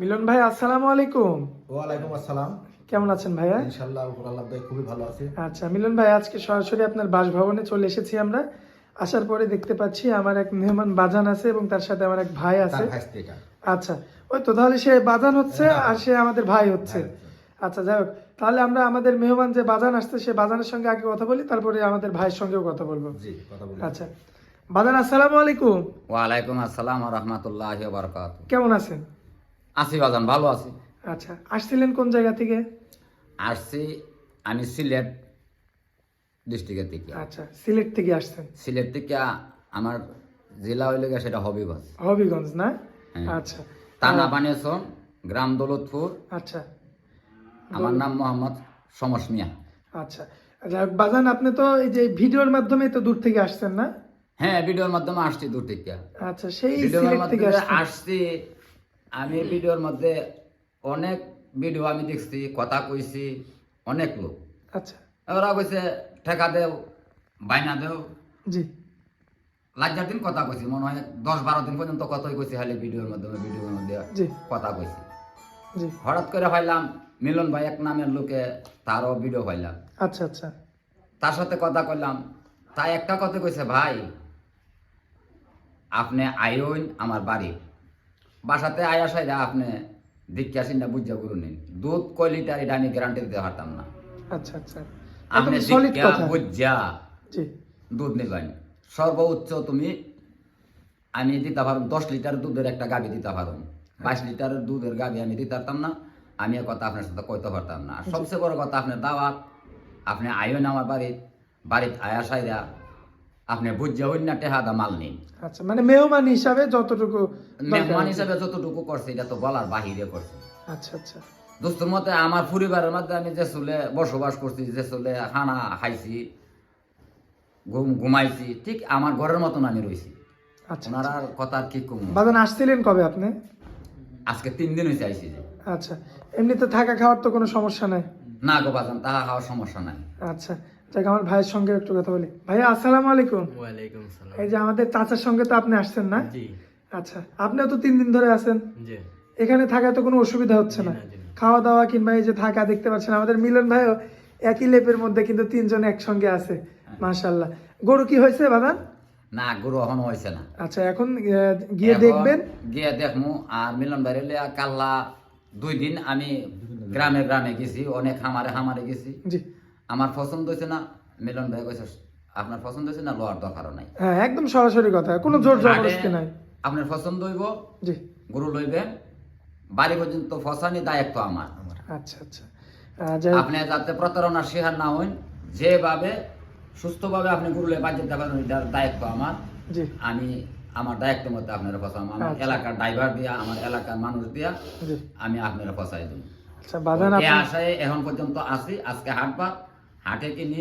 মিলন ভাই আসসালামু আলাইকুম। ওয়ালাইকুম আসসালাম। কেমন আছেন ভাইয়া? ইনশাল্লাহ উপর আল্লাহ দয়ায় খুবই ভালো আছি। আচ্ছা মিলন ভাই আজকে সরাসরি আপনার বাসভবনে চলে এসেছি আমরা। আসার পরে দেখতে পাচ্ছি আমার এক মেহমান বাজান আছে এবং তার সাথে আমার এক ভাই আছে। আচ্ছা ওই তো তাহলে সে বাজান হচ্ছে আর সে আমাদের ভাই হচ্ছে। আচ্ছা যাই হোক তাহলে আমরা আমাদের মেহমান যে বাজান আসছে সে বাজানের সঙ্গে আগে কথা বলি তারপরে আমাদের ভাইয়ের সঙ্গেও কথা বলব। জি কথা বলি আচ্ছা বাজান আসসালামু আলাইকুম। ওয়ালাইকুম আসসালাম রহমতুল্লাহ বরকাত কেমন আছেন? আছি বাজান ভালো আছি। আচ্ছা আসছিলেন কোন জায়গা থেকে? আসছি আমি সিলেট ডিস্ট্রিক্টের থেকে আচ্ছা সিলেট থেকে আসছেন। সিলেট থেকে আমার জেলা হইলে সেটা হবিগঞ্জ। হবিগঞ্জ না? হ্যাঁ। আচ্ছা। টানা বানিয়েছন গ্রাম দৌলতপুর। আচ্ছা। আমার নাম মোহাম্মদ সমস মিয়া। আচ্ছা। বাজান আপনি তো এই যে ভিডিওর মাধ্যমে তো দূর থেকে আসছেন না? হ্যাঁ ভিডিওর মাধ্যমে আসছি দূর থেকে। আচ্ছা সেই ভিডিওর মাধ্যমে আসছি আমি ভিডিওর মধ্যে অনেক ভিডিও আমি দেখছি কথা কইছি অনেক লোক। আচ্ছা। ওরা কইছে ঠেকা দেও বাইনা দেও। জি। লাজ্জার দিন কথা কইছি মনে হয় দশ বারো দিন পর্যন্ত কথাই কইছি খালি ভিডিওর মাধ্যমে ভিডিওর মধ্যে কথা কইছি। জি। হঠাৎ করে পাইলাম মিলন ভাই এক নামের লোকে তারও ভিডিও পাইলাম আচ্ছা আচ্ছা। তার সাথে কথা কইলাম তাই একটা কথা কইছে ভাই আপনি আইন আমার বাড়ি। বাসাতে আয়া সাইরা আপনি দীক্ষা সিনটা বুঝা করুন দুধ কয় লিটার এটা আমি গ্যারান্টি দিতে পারতাম না। আচ্ছা আচ্ছা। আপনি দীক্ষা বুঝা দুধ নিবেন। সর্বোচ্চ তুমি আমি দিতে পারুম দশ লিটার দুধের একটা গাভি দিতে পারুম। বাইশ লিটার দুধের গাভি আমি দিতে পারতাম না। আমি এ কথা আপনার সাথে কইতে পারতাম না। সবচেয়ে বড় কথা আপনার দাওয়াত আপনি আইন আমার বাড়ির বাড়িত আয়া সাইরা আপনি বুঝে অন্য টেহাদা মাল নিন। আচ্ছা মানে মেহমান হিসাবে যতটুকু মেহমান হিসাবে যতটুকু করছে এটা তো বলার বাহিরে করছে। আচ্ছা আচ্ছা। দোস্তের মতে আমার পরিবারের মধ্যে আমি যে চলে বসবাস করছি যে চলে খানা খাইছি ঘুম ঘুমাইছি ঠিক আমার ঘরের মতন আমি রয়েছি আচ্ছা ওনার আর কথা আর কি কম? বাজান আসছিলেন কবে আপনি? আজকে তিন দিন হয়েছে আইসি আচ্ছা এমনিতে থাকা খাওয়ার তো কোনো সমস্যা নাই? না গো বাজান তাহা খাওয়ার সমস্যা নাই। আচ্ছা যাক আমার ভাইয়ের সঙ্গে একটু কথা বলি। ভাইয়া আসসালামু আলাইকুম। ওয়ালাইকুম এই যে আমাদের চাচার সঙ্গে তো আপনি আসছেন না? জি। আচ্ছা আপনিও তো তিন দিন ধরে আছেন। জি। এখানে থাকায় তো কোনো অসুবিধা হচ্ছে না। খাওয়া দাওয়া কিংবা এই যে থাকা দেখতে পাচ্ছেন আমাদের মিলন ভাইও একই লেপের মধ্যে কিন্তু তিনজন একসঙ্গে আছে মাশাল্লাহ গরু কি হয়েছে বাদান না গরু এখনও হয়েছে না। আচ্ছা এখন গিয়ে দেখবেন। গিয়ে দেখমু আর মিলন বাইরে কাল্লা দুই দিন আমি গ্রামে গ্রামে গেছি অনেক খামারে খামারে গেছি। জি। আমার পছন্দ হয়েছে না মিলন ভাই কইছে আপনার পছন্দ হয়েছে না লোয়ার দরকারও নাই? হ্যাঁ একদম সরাসরি কথা কোনো জোর জবরদস্তি নাই। আপনার পছন্দ হইব? জি। গরু লইবেন বাড়ি পর্যন্ত ফসানি দায়িত্ব আমার। আচ্ছা আচ্ছা। আপনি যাতে প্রতারণার শিহার না হন যেভাবে সুস্থভাবে আপনি গরু লয়ে বাজে দেবেন এটার দায়িত্ব আমার। জি। আমি আমার দায়িত্ব মতো আপনারা ফসাম। আমার আচ্ছা। এলাকার ড্রাইভার দিয়া আমার এলাকার মানুষ দিয়া আমি আপনারা ফসাই দিই আচ্ছা বাদান আপনি আশায় এখন পর্যন্ত আছি আজকে হাটবার। হাটে কিনি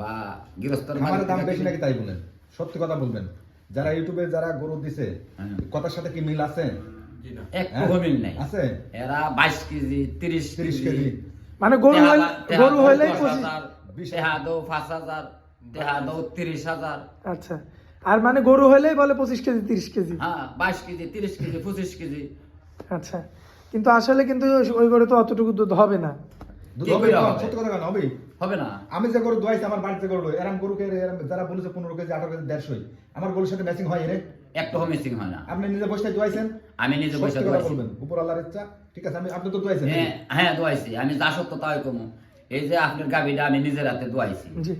বা গৃহস্থর খামারের দাম বেশি। নাকি তাই বলেন? সত্যি কথা বলবেন। যারা ইউটিউবে যারা গরু দিছে হ্যাঁ। কথার সাথে কি মিল আছে? একটু? মিল নেই। আছে? এরা বাইশ কেজি তিরিশ 30 কেজি। মানে গরু গরু তিরিশ হাজার। আচ্ছা। আর মানে গরু হইলেই বলে পঁচিশ কেজি তিরিশ কেজি। হ্যাঁ বাইশ কেজি তিরিশ কেজি পঁচিশ কেজি। আচ্ছা। কিন্তু আসলে কিন্তু ওই গরু তো অতটুকু দুধ হবে না। হবে না, হবে? কথা কেন হবে হবে না। আমি যে গরু দোয়াইছি আমার বাড়িতে গরু এরম গরুকে এরম যারা বলেছে পনেরো কেজি আঠারো কেজি দেড়শোই। আমার গরুর সাথে ম্যাচিং হয় রে একটু মিসিং হয় না। আপনি নিজে বসে দোয়াইছেন? আমি নিজে বসে দোয়াইছি। উপর আল্লাহর ইচ্ছা। ঠিক আছে আমি আপনি তো দোয়াইছেন হ্যাঁ হ্যাঁ দোয়াইছি। আমি যা সত্য তাই কমু। এই যে আপনার গাভীটা আমি নিজের হাতে দোয়াইছি। জি।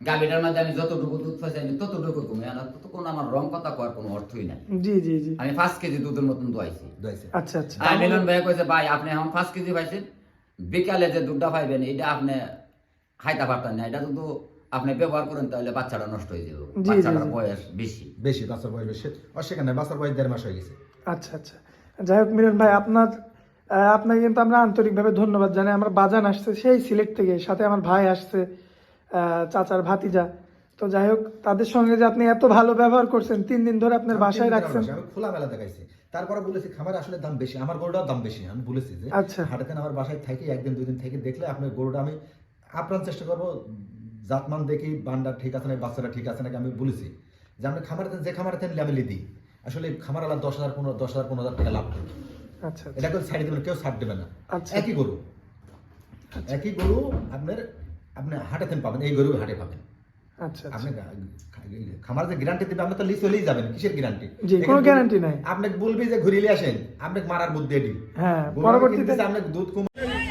গাভীটার মধ্যে আমি যতটুকু দুধ পাইছি আমি ততটুকু কমে। আনা তত কোনো আমার রং কথা করার কোনো অর্থই নাই। জি জি জি। আমি পাঁচ কেজি দুধের মতন দোয়াইছি। দোয়াইছে আচ্ছা আচ্ছা। আর মিলন ভাই কইছে ভাই আপনি এখন পাঁচ কেজি পাইছেন? বিকালে যে দুধটা পাইবেন এটা আপনি খাইতে পারতেন না। এটা কিন্তু আপনি ব্যবহার করেন তাহলে বাচ্চাটা নষ্ট হয়ে যাবে। বাচ্চাটার বয়স বেশি। বেশি বাচ্চার বয়স বেশি। অস্বীকার নাই বাচ্চার বয়স দেড় মাস হয়ে গেছে। আচ্ছা আচ্ছা। যাই হোক মিলন ভাই আপনার আহ, আপনাকে কিন্তু আমরা আন্তরিকভাবে ধন্যবাদ জানাই। আমার বাজান আসছে সেই সিলেট থেকে সাথে আমার ভাই আসছে আহ, চাচার ভাতিজা। তো যাই হোক তাদের সঙ্গে যে আপনি এত ভালো ব্যবহার করছেন তিন দিন ধরে আপনার বাসায় রাখছেন। আমি খোলা মেলা দেখাইছি। তারপরে বলেছি খামার আসলে দাম বেশি। আমার গরুটার দাম বেশি। আমি বলেছি যে আচ্ছা। আমার বাসায় থাকি একদিন দুই দিন থেকে দেখলে আপনার গরুটা আমি আপ্রাণ চেষ্টা করব। জাতমান দেখি বান্ডা ঠিক আছে না বাচ্চাটা ঠিক আছে নাকি আমি বলেছি যে আমি খামারে যে খামারে নিলে আমি লিদি। আসলে খামার আলাদা দশ হাজার পনেরো দশ হাজার পনেরো হাজার টাকা লাভ করি। আচ্ছা আচ্ছা। এটা কেউ ছাড়ি দেবেন কেউ ছাড় দেবে না। একই গরু। একই গরু আপনার আপনি হাটেতে পাবেন এই গরু হাটে পাবেন। আচ্ছা আচ্ছা। আপনি খামার যে গ্যারান্টি দিবে আপনি তো লিস চলেই যাবেন কিসের গ্যারান্টি জি, কোনো guarantee নাই। আপনি বলবি যে ঘুরিয়ে আসেন আপনি মারার বুদ্ধি এটি। হ্যাঁ পরবর্তীতে আপনি দুধ কম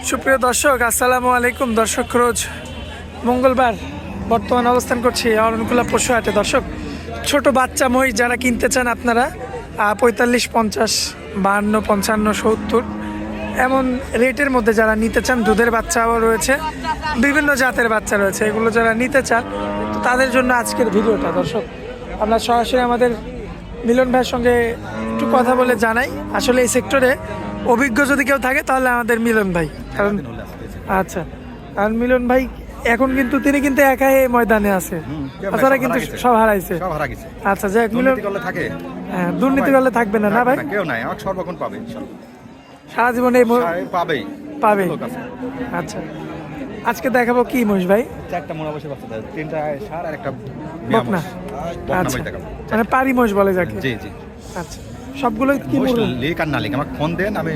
সুপ্রিয় দর্শক আসসালামু আলাইকুম। দর্শক রোজ মঙ্গলবার বর্তমান অবস্থান করছি অরণকুলা পশু হাটে। দর্শক ছোট বাচ্চা মহিষ যারা কিনতে চান আপনারা পঁয়তাল্লিশ পঞ্চাশ বাহান্ন পঞ্চান্ন সত্তর এমন রেটের মধ্যে যারা নিতে চান দুধের বাচ্চাও রয়েছে বিভিন্ন জাতের বাচ্চা রয়েছে এগুলো যারা নিতে চান তাদের জন্য আজকের ভিডিওটা দর্শক আমরা সরাসরি আমাদের মিলন ভাইয়ের সঙ্গে একটু কথা বলে জানাই। আসলে এই সেক্টরে অভিজ্ঞ যদি কেউ থাকে তাহলে আমাদের মিলন ভাই। কারণ আচ্ছা আর মিলন ভাই এখন কিন্তু তিনি কিন্তু একাই এই ময়দানে আছে। তাছাড়া কিন্তু সব হারাইছে। আচ্ছা যাই হোক, মিলন থাকে। হ্যাঁ, দুর্নীতি করলে থাকবে না না ভাই? কেউ নাই সর্বক্ষণ পাবে সারা জীবনে পাবেই। পাবে। আচ্ছা। আজকে দেখাবো কি মহিষ ভাই? চারটা মোড়া বসে বাচ্চা দেয় তিনটা সার আর একটা বকনা। আচ্ছা। মানে পারি মহিষ বলে যাকে। জি জি। আচ্ছা। সবগুলো কি? লিক আর না লিক আমাকে ফোন দেন আমি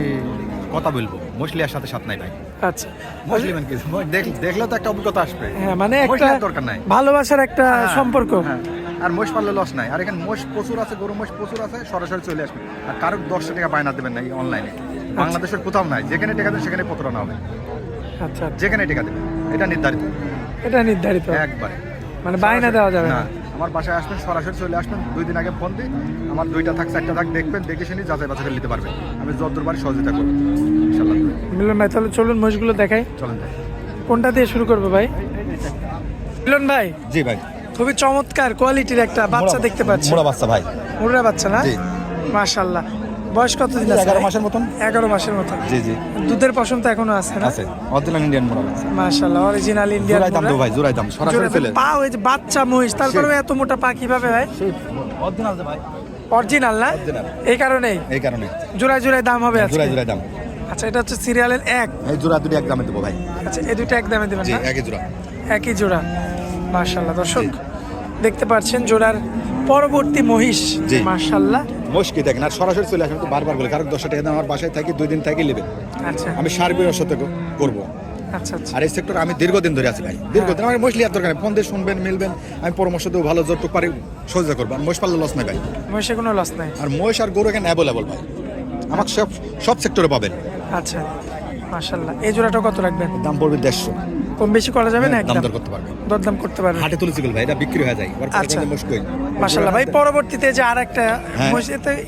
কথা বলব। মুসলিয়ার সাথে সাথ নাই ভাই। আচ্ছা। মুসলিম কি? দেখ- তো একটা অভিজ্ঞতা আসবে। হ্যাঁ মানে একটা দরকার নাই। ভালোবাসার একটা হ্যাঁ, সম্পর্ক। হ্যাঁ। আর মোষ পারলে লস নাই। আর এখানে মোষ প্রচুর আছে গরু মোষ প্রচুর আছে সরাসরি চলে আসবে। আর কারোর দশটা টাকা বায়না দেবেন না অনলাইনে বাংলাদেশের কোথাও নাই। যেখানে টাকা দেবে সেখানে প্রতারণা হবে আচ্ছা। যেখানে টাকা দেবে এটা নির্ধারিত। এটা নির্ধারিত। একবারে। মানে বায়না দেওয়া যাবে না। আমার বাসায় আসবেন সরাসরি চলে আসবেন দুই দিন আগে ফোন দিই আমার দুইটা থাক চারটা থাক দেখবেন দেখে শুনি যাচাই বাছাই নিতে পারবেন। আমি যতদূর পারি সহযোগিতা করব। ইনশাল্লাহ মিলন ভাই তাহলে চলুন মহিষগুলো দেখাই। চলুন যাই। কোনটা দিয়ে শুরু করব ভাই? মিলন ভাই জি ভাই। খুবই চমৎকার কোয়ালিটির একটা বাচ্চা দেখতে পাচ্ছি। মোড়া বাচ্চা ভাই। মুর্রা বাচ্চা না? জি। মাশাল্লাহ বয়স কত দিন আছে? এগারো? মাসের মতন। এগারো মাসের মতো জি জি। দুধের পশম তো এখনও আছে না? আছে। অরিজিনাল ইন্ডিয়ান মোড়া বাচ্চা মাশাল্লাহ অরিজিনাল ইন্ডিয়ান জোড়াই দাম ভাই জোড়াই দাম সরাসরি ফেলে পা ওই যে বাচ্চা মহিষ তারপরে এত মোটা পা কীভাবে ভাই অরিজিনাল ভাই। অরিজিনাল না? এই কারণেই? এই কারণে। জোড়ায় জোড়ায় দাম হবে আজকে? জোড়াই জোড়াই দাম। আচ্ছা এটা হচ্ছে সিরিয়ালের এক। এই জোড়া দুটি এক দামে দেবো ভাই। আচ্ছা এই দুটো এক দামে দেবেন জি একই জোড়া। একই জোড়া। মাশাল্লাহ দর্শক দেখতে পাচ্ছেন জোড়ার পরবর্তী মহিষ। জি। মুশকিল দেখেন আর সরাসরি চলে আসেন তো বারবার বলে কারণ দশটা টাকা দাম আমার বাসায় থাকি দুই দিন থাকি নেবে আচ্ছা। আমি সার্বিক সাথে করব। আচ্ছা আচ্ছা। আর এই সেক্টর আমি দীর্ঘদিন ধরে আছি ভাই দীর্ঘদিন। আমার মহিষ আর দরকার ফোন দিয়ে শুনবেন মিলবেন আমি পরামর্শ দেবো ভালো যতটুকু পারি সহ্য করব। আর মহিষ পারলে লস নাই ভাই। মহিষে কোনো লস নাই? আর মহিষ আর গরু এখানে অ্যাভেলেবল ভাই। আমাকে সব সব সেক্টরে পাবেন। আচ্ছা। মাশাল্লাহ এই জোড়াটা কত রাখবেন দাম পড়বে দেড়শো। কম বেশি করা যাবে না দাম একদম? দর করতে পারবে। দরদাম করতে পারবেন হাটে তুলেছি ভাই এটা বিক্রি হয়ে যায়। আচ্ছা। মোষ কই মাশাল্লাহ ভাই পরবর্তীতে যে আর একটা হ্যাঁ।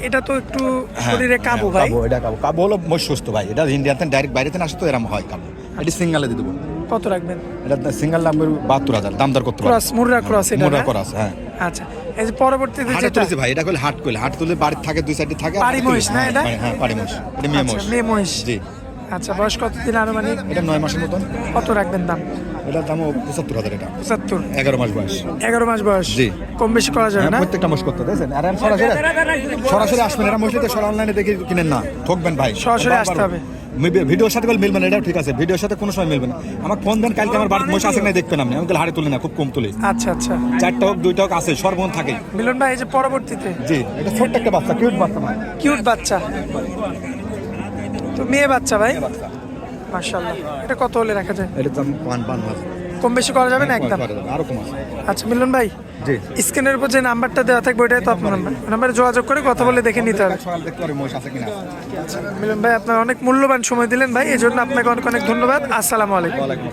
এটা তো একটু হ্যাঁ, শরীরে কাবু হ্যাঁ, ভাই। কাবু এটা কাবু। কাবু হলো সুস্থ ভাই। এটা ইন্ডিয়াতে ডাইরেক্ট বাইরে থেকে আসে তো এরকম হয় কাবু। এটি সিঙ্গালে দিয়ে দেবো। কত রাখবেন? এটা সিঙ্গেল দাম বাহাত্তর হাজার। দাম দর করতে ক্রস মুর্রা ক্রস এটা মোড়া না? করা আছে হ্যাঁ। আচ্ছা। এই যে পরবর্তীতে হাটে যেটা তুলেছি ভাই এটা করলে হাট করলে হাট তুলে বাড়ি থাকে দুই সাইডে থাকে পাড়ি মহিষ না এটা? হ্যাঁ পাড়ি মহিষ। এটা মেয়ে আচ্ছা, মহিষ। মেয়ে মহিষ। জি। আচ্ছা বয়স কতদিন আনুমানিক? এটা নয় মাসের মতন। কত রাখবেন দাম? এটার দামও পঁচাত্তর হাজার এটা। পঁচাত্তর। এগারো মাস বয়স। এগারো মাস বয়স? জি। কম বেশি করা যাবে হ্যাঁ, না? প্রত্যেকটা মাস করতে দেখছেন? আর সরাসরি সরাসরি আসবেন এরা মহিলাতে সরা অনলাইনে দেখে কিনেন না ঠকবেন ভাই। সরাসরি আসতে হবে। ভিডিওর সাথে বলে মিলবেন এটাও ঠিক আছে ভিডিওর সাথে কোনো সময় মিলবে না। আমার ফোন দেন কালকে আমার বাড়িতে মশা আছে না দেখবেন আপনি। আমি তাহলে হাড়ে তুলি না খুব কম তুলি। আচ্ছা আচ্ছা। চারটা হোক দুইটা হোক আছে সর্বন থাকে। মিলন ভাই এই যে পরবর্তীতে? জি এটা ছোট্ট একটা বাচ্চা কিউট বাচ্চা কিউট বাচ্চা। তো মেয়ে বাচ্চা ভাই? মার্শাল্লাহ এটা কত হলে রাখা যায়? এটা মাছ। কম বেশি করা যাবে না একদম? আরও কম আছে। আচ্ছা মিলন ভাই জি। স্ক্রিনের উপর যে নাম্বারটা দেওয়া থাকবে ওইটাই তো আপনার নাম্বার। নাম্বারে। যোগাযোগ করে কথা বলে দেখে নিতে হবে। কিনা মিলন ভাই আপনার অনেক মূল্যবান সময় দিলেন ভাই এই জন্য আপনাকে অনেক অনেক ধন্যবাদ। আসসালামু আলাইকুম। আসসালাম।